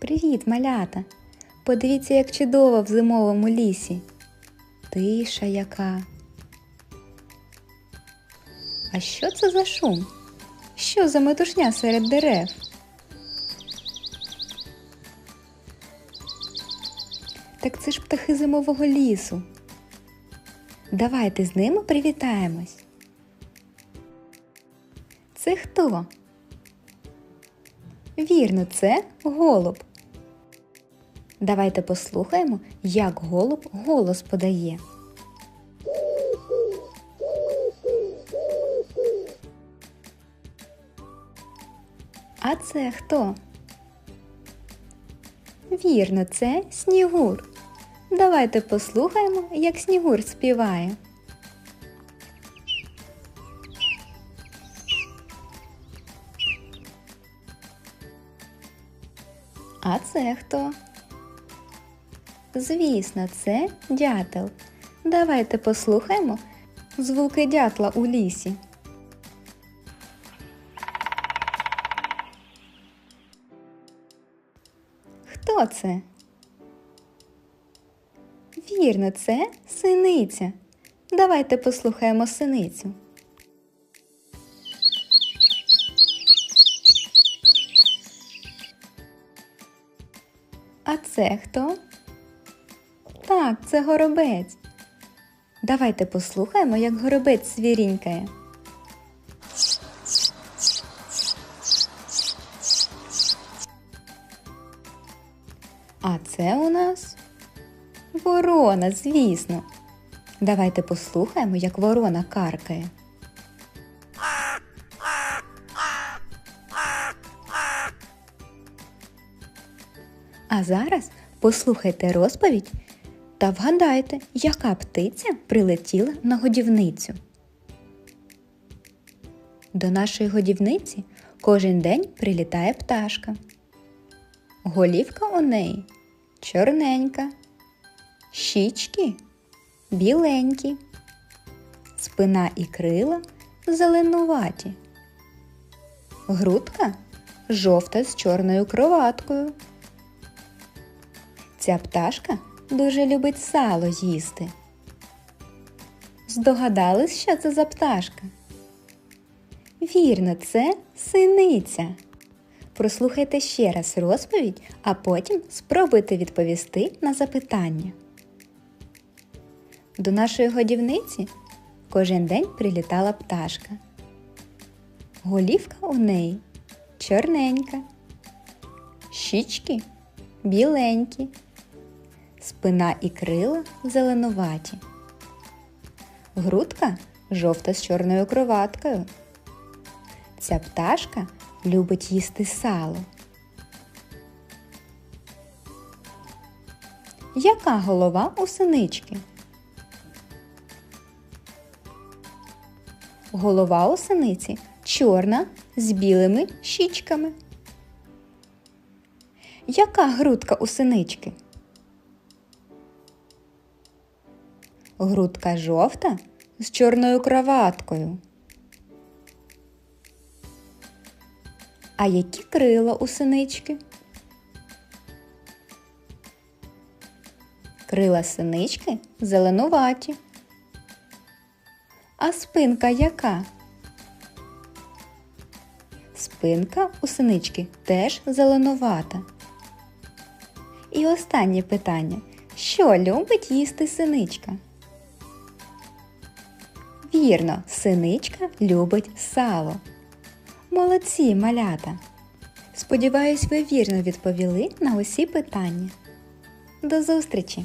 Привіт, малята! Подивіться, як чудово в зимовому лісі. Тиша яка. А що це за шум? Що за метушня серед дерев? Так це ж птахи зимового лісу. Давайте з ними привітаємось. Це хто? Вірно, це голуб. Давайте послухаємо, як голуб голос подає. А це хто? Вірно, це снігур. Давайте послухаємо, як снігур співає. А це хто? Звісно, це дятел. Давайте послухаємо звуки дятла у лісі. Хто це? Вірно, це синиця. Давайте послухаємо синицю. А це хто? Так, це горобець. Давайте послухаємо, як горобець свірінькає. А це у нас ворона, звісно. Давайте послухаємо, як ворона каркає. А зараз послухайте розповідь та вгадайте, яка птиця прилетіла на годівницю. До нашої годівниці кожен день прилітає пташка. Голівка у неї чорненька, щічки біленькі, спина і крила зеленуваті, грудка жовта з чорною кроваткою. Ця пташка дуже любить сало їсти. Здогадались, що це за пташка? Вірно, це синиця. Прослухайте ще раз розповідь, а потім спробуйте відповісти на запитання. До нашої годівниці кожен день прилітала пташка. Голівка у неї чорненька, щічки біленькі, спина і крила зеленуваті, грудка жовта з чорною кроваткою. Ця пташка любить їсти сало. Яка голова у синички? Голова у синиці чорна з білими щічками. Яка грудка у синички? Грудка жовта з чорною кроваткою. А які крила у синички? Крила синички зеленуваті. А спинка яка? Спинка у синички теж зеленувата. І останнє питання. Що любить їсти синичка? Вірно, синичка любить сало. Молодці, малята! Сподіваюсь, ви вірно відповіли на усі питання. До зустрічі!